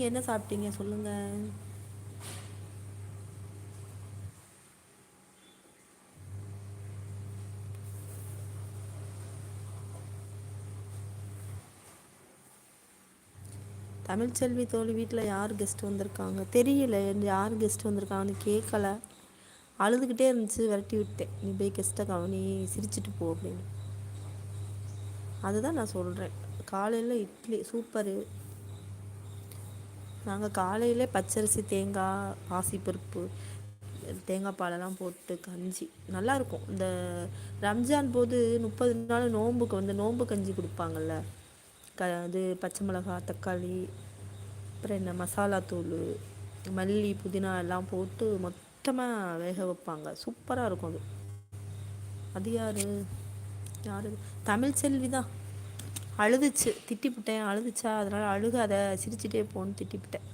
நீங்கள் என்ன சாப்பிட்டீங்க? சொல்லுங்கள் தமிழ்ச்செல்வி தோழி வீட்டில் யார் கெஸ்ட் வந்திருக்காங்க? தெரியல. யார் கெஸ்ட் வந்திருக்காங்கன்னு கேட்கல அழுதுகிட்டே இருந்துச்சு. விரட்டி விட்டேன். நீ போய் கெஸ்ட்டை கவனி சிரிச்சிட்டு போ அப்படின்னு. அதுதான் நான் சொல்கிறேன் காலையில் இட்லி சூப்பரு. நாங்கள் காலையிலே பச்சரிசி தேங்காய் ஆசிப்பருப்பு தேங்காய் பாலெல்லாம் போட்டு கஞ்சி. நல்லாயிருக்கும் இந்த ரம்ஜான் போது முப்பது நாள் நோன்புக்கு வந்து நோன்பு கஞ்சி கொடுப்பாங்கல்ல? க இது பச்சை மிளகா தக்காளி அப்புறம் என்ன மசாலா தூள் மல்லி புதினா எல்லாம் போட்டு மொத்தமாக வேக வைப்பாங்க. சூப்பராக இருக்கும் அது. அது யார்? யார்? தமிழ் செல்வி தான். அழுதுச்சு. திட்டிப்பிட்டேன். அழுதுச்சா? அதனால் அழுகாத சிரிச்சிட்டே போன்னு திட்டிப்பிட்டேன்.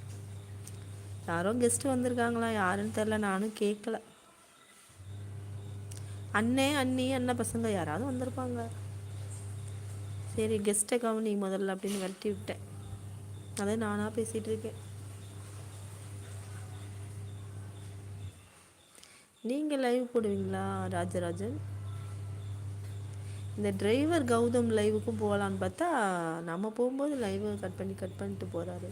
யாரோ கெஸ்ட்டு வந்திருக்காங்களா? யாருன்னு தெரில நானும் கேட்கல. அண்ணே அண்ணி அண்ணன் பசங்க யாராவது வந்திருப்பாங்க. சரி கெஸ்ட்டை கவனி முதல்ல அப்படின்னு விரட்டி விட்டேன். அதே நானாக பேசிகிட்டு இருக்கேன். நீங்கள் லைவ் போடுவீங்களா ராஜராஜன்? இந்த டிரைவர் கௌதம் லைவுக்கும் போகலான்னு பார்த்தா நம்ம போகும்போது லைவை கட் பண்ணி கட் பண்ணிட்டு போகிறாரு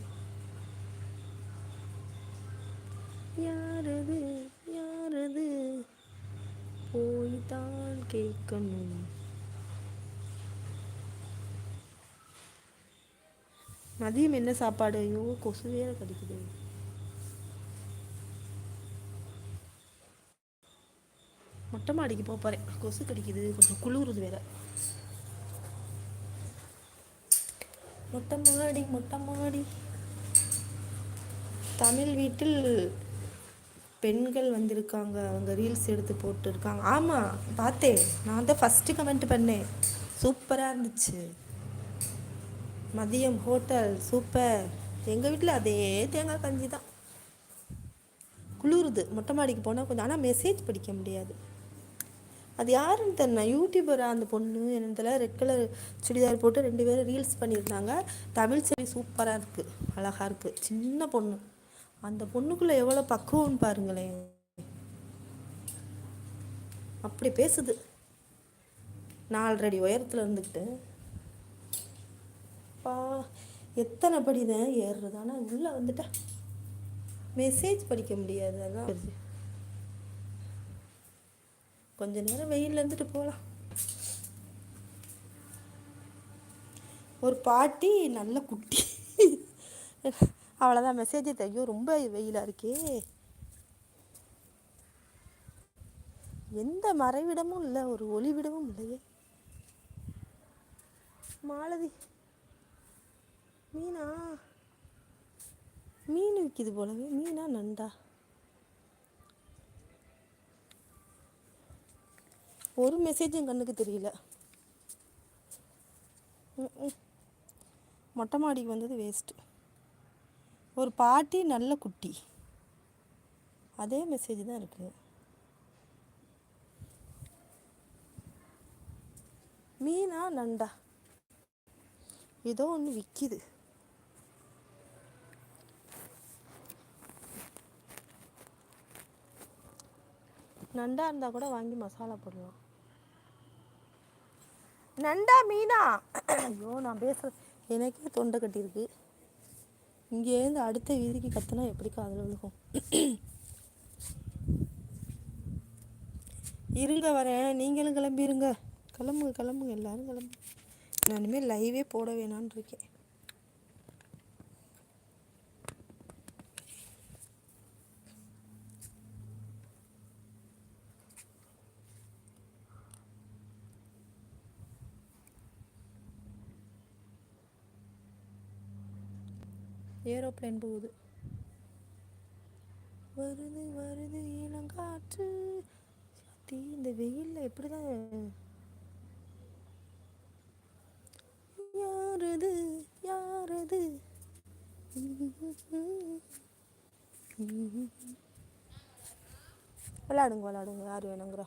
யாரது யாரது? போய் தான் கேட்கணும். மதியம் என்ன சாப்பாடு? ஐயோ கொசு வேற கிடைக்குது. மொட்டை மாடிக்கு போக போகிறேன் கொசு கடிக்குது. கொஞ்சம் குளிருது வேற. மொட்டை மாடி மொட்டை மாடி. தமிழ் வீட்டில் பெண்கள் வந்திருக்காங்க. அவங்க ரீல்ஸ் எடுத்து போட்டுருக்காங்க. ஆமாம் பார்த்தேன். நான் தான் ஃபஸ்ட்டு கமெண்ட் பண்ணேன். சூப்பராக இருந்துச்சு. மதியம் ஹோட்டல் சூப்பர் எங்கள் வீட்டில் அதே தேங்காய் கஞ்சி தான். குளிருது. மொட்டை மாடிக்கு போனால் கொஞ்சம் ஆனால் மெசேஜ் படிக்க முடியாது. அது யாருன்னு தெரியல. யூடியூபராக அந்த பொண்ணு என்னன்னு தெரியல. ரெட் கலர் சுடிதார் போட்டு ரெண்டு பேரும் ரீல்ஸ் பண்ணியிருந்தாங்க. தமிழ் செடி சூப்பராக இருக்குது அழகாக இருக்குது சின்ன பொண்ணு. அந்த பொண்ணுக்குள்ளே எவ்வளோ பக்குவம்னு பாருங்களேன் அப்படி பேசுது. நாலரை உயரத்தில் இருந்துக்கிட்டு. பா எத்தனை படிதான்? ஏறுறது ஆனால் உள்ளே வந்துட்டா. மெசேஜ் படிக்க முடியாது அதான். கொஞ்ச நேரம் வெயிலில் இருந்துட்டு போகலாம் ஒரு பாட்டி நல்ல குட்டி. அவ்வளோதான் மெசேஜ் தையோ ரொம்ப வெயிலாக இருக்கே. எந்த மறைவிடமும் இல்லை ஒரு ஒளிவிடமும் இல்லையே. மாலதி மீனா. மீன் விற்கிது போலவே மீனா நண்டா. ஒரு மெசேஜும் கண்ணுக்கு தெரியல. மொட்டை மாடிக்கு வந்தது வேஸ்ட்டு ஒரு பாட்டி நல்ல குட்டி. அதே மெசேஜ் தான் இருக்குது மீனா நண்டா. ஏதோ ஒன்று விற்கிது நண்டா இருந்தால் கூட வாங்கி மசாலா போடலாம். நண்டா மீனா. ஐயோ நான் பேச எனக்கே தொண்டை கட்டியிருக்கு. இங்கேருந்து அடுத்த வீதிக்கு கத்துனா எப்படி அதில் விழுகும்? இருங்க வரேன். நீங்களும் கிளம்பிருங்க. கிளம்புங்க கிளம்புங்க. எல்லாரும் கிளம்புங்க நான் இனிமேல் லைவே போட வேணான்னு இருக்கேன். ஏரோப்ளேன் போகுது. வருது வருது இளங்காற்று. சத்தி இந்த வெயிலில் எப்படி தான் யாரது யாரது? விளாடுங்க விளாடுங்க யார் வேணுங்கிறா?